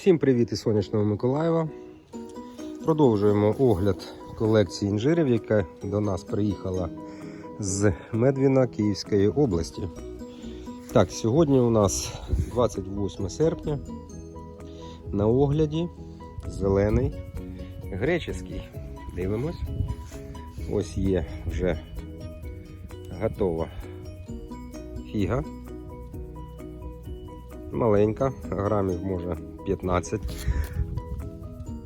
Всім привіт із сонячного Миколаєва. Продовжуємо огляд колекції інжирів, яка до нас приїхала з Медвіна Київської області. Так, сьогодні у нас 28 серпня. На огляді зелений греческий. Дивимось. Ось є вже готова фіга. Маленька, грамів може 15.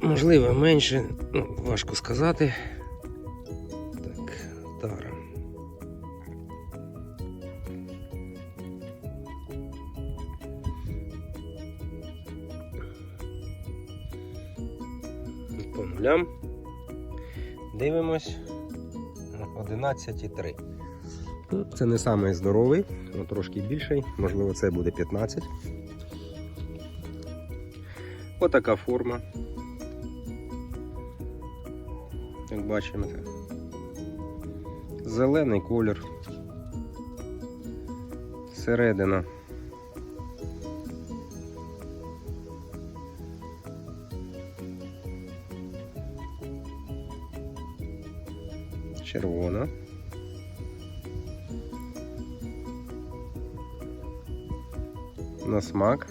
Можливо, менше, ну, важко сказати. Так, тара. По нулям. Дивимось. 11,3. Ну, Це не самий здоровий, але трошки більший, можливо, це буде 15. Отака форма. Як бачимо, зелений колір. Середина. Червона. На смак.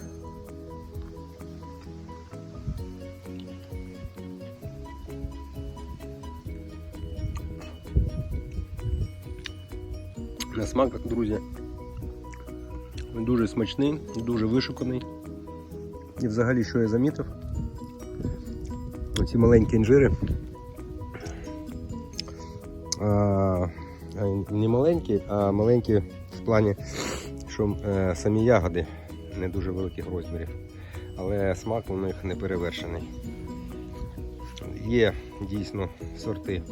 На смак, друзі, дуже смачний, дуже вишуканий. І взагалі, що я замітив, ці маленькі інжири. А, не маленькі, а маленькі в плані, що е, самі ягоди не дуже великих розмірів, але смак у них не перевершений. Є дійсно сорти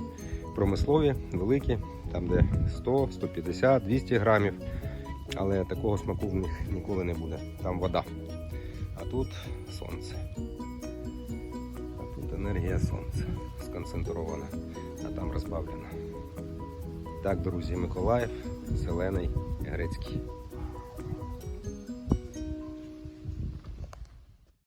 промислові, великі, там де 100, 150, 200 грамів, але такого смаку в них ніколи не буде. Там вода. А тут сонце. А тут енергія сонця сконцентрована, а там розбавлена. Так, друзі, Миколаїв, зелений, грецький.